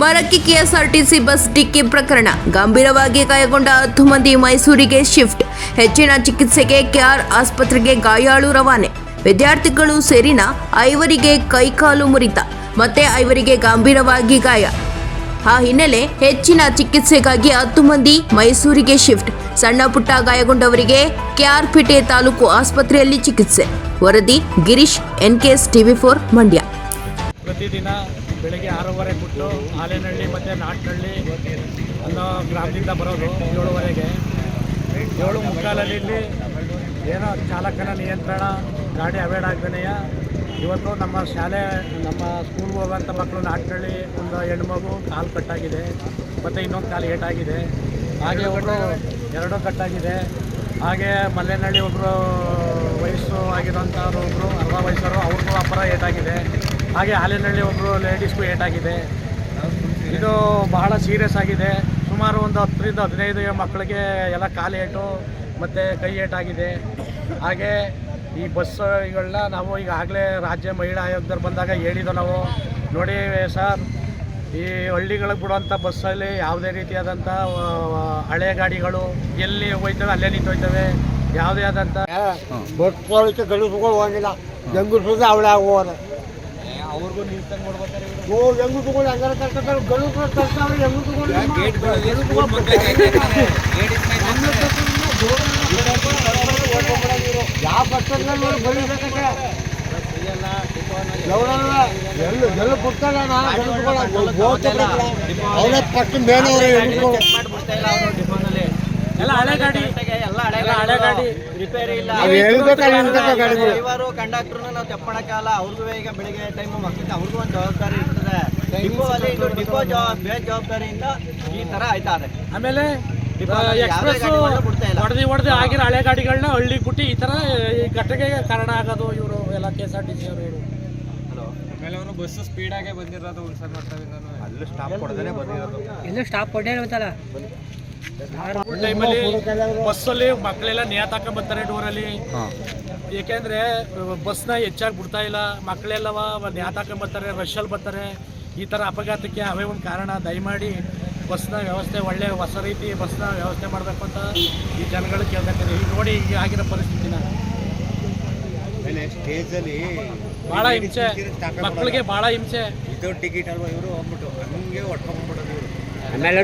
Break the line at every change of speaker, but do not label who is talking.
ಮರಕ್ಕೆ KSRTC bus ಡಿಕ್ಕಿ ಪ್ರಕರಣ ಗಂಭೀರವಾಗಿ ಗಾಯಗೊಂಡ ಹತ್ತು ಮಂದಿ ಮೈಸೂರಿಗೆ ಶಿಫ್ಟ್. ಹೆಚ್ಚಿನ ಚಿಕಿತ್ಸೆಗೆ ಕೆಆರ್ ಆಸ್ಪತ್ರೆಗೆ ಗಾಯಾಳು ರವಾನೆ. ವಿದ್ಯಾರ್ಥಿಗಳು ಸೇರಿನ ಐವರಿಗೆ ಕೈಕಾಲು ಮುರಿತ, ಮತ್ತೆ ಐವರಿಗೆ ಗಂಭೀರವಾಗಿ ಗಾಯ. ಆ ಹಿನ್ನೆಲೆ ಹೆಚ್ಚಿನ ಚಿಕಿತ್ಸೆಗಾಗಿ ಹತ್ತು ಮಂದಿ ಮೈಸೂರಿಗೆ ಶಿಫ್ಟ್. ಸಣ್ಣ ಪುಟ್ಟ ಗಾಯಗೊಂಡವರಿಗೆ ಕೆಆರ್ಪೇಟೆ ತಾಲೂಕು ಆಸ್ಪತ್ರೆಯಲ್ಲಿ ಚಿಕಿತ್ಸೆ. ವರದಿ Girish, NKS TV four, Mandya.
ಪ್ರತಿದಿನ ಬೆಳಗ್ಗೆ ಆರೂವರೆ ಬಿಟ್ಟು ಹಾಲೇನಹಳ್ಳಿ ಮತ್ತು ನಾಟನಹಳ್ಳಿ ಅನ್ನೋ ಗ್ರಾಮದಿಂದ ಬರೋದು ಏಳುವರೆಗೆ. ಏಳು ಮುಕ್ಕಾಲಲ್ಲಿ ಇಲ್ಲಿ ಏನೋ ಚಾಲಕನ ನಿಯಂತ್ರಣ, ಗಾಡಿ ಅವೇಡ್ ಆಗ್ತಾನೆಯ ಇವತ್ತು ನಮ್ಮ ಶಾಲೆ, ನಮ್ಮ ಸ್ಕೂಲ್ಗೆ ಹೋಗುವಂಥ ಮಕ್ಕಳು ನಾಟನಹಳ್ಳಿ ಒಂದು ಹೆಣ್ಮಗು ಕಾಲು ಕಟ್ಟಾಗಿದೆ, ಮತ್ತು ಇನ್ನೊಂದು ಕಾಲು ಏಟಾಗಿದೆ. ಹಾಗೆ ಒಬ್ಬರು ಎರಡೂ ಕಟ್ಟಾಗಿದೆ. ಹಾಗೆ ಮಲ್ಲೇನಹಳ್ಳಿ ಒಬ್ಬರು ವಯಸ್ಸು ಆಗಿರೋಂಥವ್ರು ಒಬ್ಬರು ಅರ್ಧ ವಯಸ್ಸರು, ಅವ್ರಿಗೂ ಅಪರ ಏಟಾಗಿದೆ. ಹಾಗೆ ಹಾಲಿನಹಳ್ಳಿ ಒಬ್ಬರು ಲೇಡೀಸ್ಗೂ ಏಟಾಗಿದೆ ಇದು ಬಹಳ ಸೀರಿಯಸ್ ಆಗಿದೆ. ಸುಮಾರು ಒಂದು ಹತ್ತರಿಂದ ಹದಿನೈದು ಮಕ್ಕಳಿಗೆ ಎಲ್ಲ ಕಾಲು ಏಟು ಮತ್ತು ಕೈ ಏಟಾಗಿದೆ ಹಾಗೆ ಈ ಬಸ್ಗಳನ್ನ ನಾವು ಈಗಾಗಲೇ ರಾಜ್ಯ ಮಹಿಳಾ ಆಯೋಗದವ್ರು ಬಂದಾಗ ಹೇಳಿದ್ದು ನಾವು. ನೋಡಿ ಸರ್, ಈ ಹಳ್ಳಿಗಳಿಗೆ ಬಿಡುವಂಥ ಬಸ್ಸಲ್ಲಿ ಯಾವುದೇ ರೀತಿಯಾದಂಥ ಹಳೆ ಗಾಡಿಗಳು ಎಲ್ಲಿ ಹೋಯ್ತವೆ ಅಲ್ಲೇ ನಿಂತೋಯ್ತವೆ. ಯಾವುದೇ ಆದಂಥ
ಬಸ್ಕೊಳ್ಳಿಕ್ಕೆ ಗಂಡಸುಗಳು ಹೋಗಿಲ್ಲ ಹೆಂಗಸರು ಅವಳೆ ಹೋದ
ಅವ್ರಿಗೂ ನೀವು ಕೊಡ್ಬೇಕಾರೆ
ಓ ಹೆಂಗು ತಗೊಂಡು ಹಂಗಾರ ಯಾವ ಬಸ್ಸಲ್ಲಿ ನೋಡಿ ಬರೀಬೇಕಂತ
ಎಲ್ಲ ಹಳೆ ಗಾಡಿ.
ಎಲ್ಲ ಹಳೆ
ಗಾಡಿ
ರಿಪೇರಿ ಇಲ್ಲ. ಡ್ರೈವರು ಕಂಡಕ್ಟರ್ನ ನಾವು ತೆಪ್ಪಣಕ್ಕಾಗಲ್ಲ ಅವ್ರಿಗೂ ಈಗ ಬೆಳಿಗ್ಗೆ ಟೈಮ್ ಮಕ್ಕಳಿಗೆ ಅವ್ರಿಗೂ ಒಂದು ಜವಾಬ್ದಾರಿ ಇರ್ತದೆ. ಡಿಪೋ ಅಲ್ಲಿ ಇದು ಡಿಪೋ ಜವಾಬ್ ಬೇಜವಾಬ್ದಾರಿಯಿಂದ ಈ ತರ ಆಯ್ತಾ ಇದೆ
ಆಮೇಲೆ ಎಕ್ಸ್ಪ್ರೆಸ್ ಹೊಡೆದು ಹೊಡೆದು ಆಗಿರೋ ಹಳೆ ಗಾಡಿಗಳನ್ನ ಹಳ್ಳಿ ಬಿಟ್ಟು ಈ ತರ ಈ ಘಟನೆಗೆ ಕಾರಣ ಆಗೋದು ಇವರು ಎಲ್ಲ K S R T C ಅವರು ಇವರು.
ಆಮೇಲೆ ಅವರು ಬಸ್ ಸ್ಪೀಡಾಗೆ ಬಂದಿರೋದು ಮಾಡ್ತಾರೆ ನಾನು
ಅಲ್ಲೂ ಸ್ಟಾಪ್ ಕೊಡದೇ ಬಂದಿರೋದು.
ಎಲ್ಲೂ ಸ್ಟಾಪ್ ಕೊಟ್ಟೇ ಇರುತ್ತಲ್ಲ
ಟೈಮಲ್ಲಿ ಬಸ್ಸಲ್ಲಿ ಮಕ್ಕಳೆಲ್ಲ ನೇತಾಕ ಬರ್ತಾರೆ ಡೋರಲ್ಲಿ. ಏಕೆಂದ್ರೆ ಬಸ್ನ ಹೆಚ್ಚಾಗಿ ಬಿಡ್ತಾ ಇಲ್ಲ. ಮಕ್ಕಳೆಲ್ಲವ ನೇತಾಕ ಬರ್ತಾರೆ ರಶಲ್ಲಿ ಬರ್ತಾರೆ. ಈ ಥರ ಅಪಘಾತಕ್ಕೆ ಅವೇ ಒಂದು ಕಾರಣ. ದಯಮಾಡಿ ಬಸ್ನ ವ್ಯವಸ್ಥೆ ಒಳ್ಳೆ ಹೊಸ ರೀತಿ ಬಸ್ನ ವ್ಯವಸ್ಥೆ ಮಾಡಬೇಕು ಅಂತ ಈ ಜನಗಳು ಕೇಳ್ತಾರೆ ಈಗ ನೋಡಿ ಈಗ ಆಗಿರೋ ಪರಿಸ್ಥಿತಿನ.
ಆಮೇಲೆ ಸ್ಟೇಜಲ್ಲಿ
ಭಾಳ ಹಿಂಸೆ. ಮಕ್ಕಳಿಗೆ ಭಾಳ ಹಿಂಸೆ.
ಇದು ಟಿಕೆಟ್ ಅಲ್ವಾ ಇವರು? ಹೋಗ್ಬಿಟ್ಟು. ಹಂಗೆ ಹೊಟ್ಕೊಂಡ್ಬಿಡೋದು
ಆಮೇಲೆ